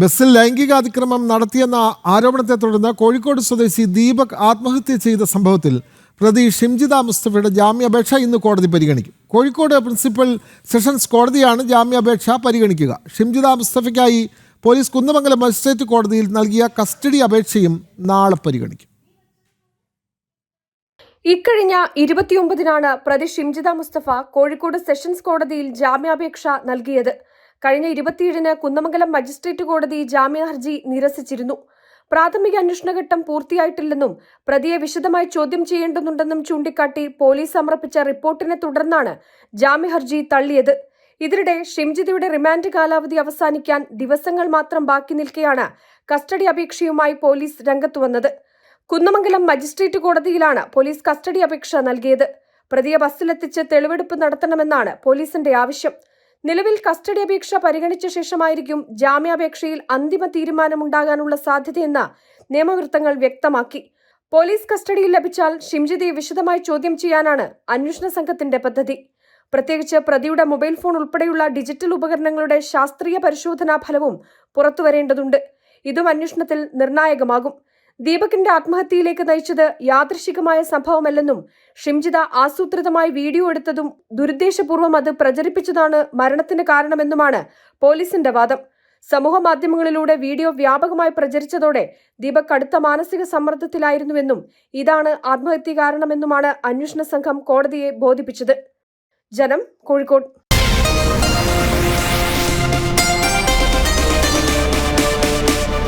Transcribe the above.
ബസ്സിൽ ലൈംഗികാതിക്രമം നടത്തിയെന്ന ആരോപണത്തെ തുടർന്ന് കോഴിക്കോട് സ്വദേശി ദീപക് ആത്മഹത്യ ചെയ്ത സംഭവത്തിൽ പ്രതി ഷിംജിത മുസ്തഫയുടെ ജാമ്യാപേക്ഷ ഇന്ന് കോടതി പരിഗണിക്കും. കോഴിക്കോട് പ്രിൻസിപ്പൽ സെഷൻസ് കോടതിയാണ് ജാമ്യാപേക്ഷ പരിഗണിക്കുക. ഷിംജിത മുസ്തഫയ്ക്കായി പോലീസ് കുന്നമംഗലം മജിസ്ട്രേറ്റ് കോടതിയിൽ നൽകിയ കസ്റ്റഡി അപേക്ഷയും നാളെ പരിഗണിക്കും. ഇക്കഴിഞ്ഞ ഇരുപത്തിയൊമ്പതിനാണ് പ്രതി ഷിംജിത മുസ്തഫ കോഴിക്കോട് സെഷൻസ് കോടതിയിൽ ജാമ്യാപേക്ഷ നൽകിയത്. കഴിഞ്ഞ ഇരുപത്തിയേഴിന് കുന്നമംഗലം മജിസ്ട്രേറ്റ് കോടതി ജാമ്യഹർജി നിരസിച്ചിരുന്നു. പ്രാഥമിക അന്വേഷണഘട്ടം പൂർത്തിയായിട്ടില്ലെന്നും പ്രതിയെ വിശദമായി ചോദ്യം ചെയ്യേണ്ടതുണ്ടെന്നും ചൂണ്ടിക്കാട്ടി പോലീസ് സമർപ്പിച്ച റിപ്പോർട്ടിനെ തുടർന്നാണ് ജാമ്യഹർജി തള്ളിയത്. ഇതിനിടെ ഷിംജിതയുടെ റിമാൻഡ് കാലാവധി അവസാനിക്കാൻ ദിവസങ്ങൾ മാത്രം ബാക്കി നിൽക്കെയാണ് കസ്റ്റഡി അപേക്ഷയുമായി പോലീസ് രംഗത്തുവന്നത് കുന്നമംഗലം മജിസ്ട്രേറ്റ് കോടതിയിലാണ് പോലീസ് കസ്റ്റഡി അപേക്ഷ നൽകിയത്. പ്രതിയെ ബസ്സിലെത്തിച്ച് തെളിവെടുപ്പ് നടത്തണമെന്നാണ് പോലീസിന്റെ ആവശ്യം. നിലവിൽ കസ്റ്റഡി അപേക്ഷ പരിഗണിച്ച ശേഷമായിരിക്കും ജാമ്യാപേക്ഷയിൽ അന്തിമ തീരുമാനമുണ്ടാകാനുള്ള സാധ്യതയെന്ന് നിയമവൃത്തങ്ങൾ വ്യക്തമാക്കി. പോലീസ് കസ്റ്റഡിയിൽ ലഭിച്ചാൽ ഷിംജിതി വിശദമായി ചോദ്യം ചെയ്യാനാണ് അന്വേഷണ സംഘത്തിന്റെ പദ്ധതി. പ്രത്യേകിച്ച് പ്രതിയുടെ മൊബൈൽ ഫോൺ ഉൾപ്പെടെയുള്ള ഡിജിറ്റൽ ഉപകരണങ്ങളുടെ ശാസ്ത്രീയ പരിശോധനാ ഫലവും പുറത്തുവരേണ്ടതുണ്ട്. ഇതും അന്വേഷണത്തിൽ നിർണായകമാകും. ദീപകിന്റെ ആത്മഹത്യയിലേക്ക് നയിച്ചത് യാദൃശികമായ സംഭവമല്ലെന്നും ഷിംജിത ആസൂത്രിതമായി വീഡിയോ എടുത്തതും ദുരുദ്ദേശപൂർവം അത് പ്രചരിപ്പിച്ചതാണ് മരണത്തിന് കാരണമെന്നുമാണ് പോലീസിന്റെ വാദം. സമൂഹ മാധ്യമങ്ങളിലൂടെ വീഡിയോ വ്യാപകമായി പ്രചരിച്ചതോടെ ദീപക് കടുത്ത മാനസിക സമ്മർദ്ദത്തിലായിരുന്നുവെന്നും ഇതാണ് ആത്മഹത്യ കാരണമെന്നുമാണ് അന്വേഷണ സംഘം കോടതിയെ ബോധിപ്പിച്ചത്. ജനം കോഴിക്കോട്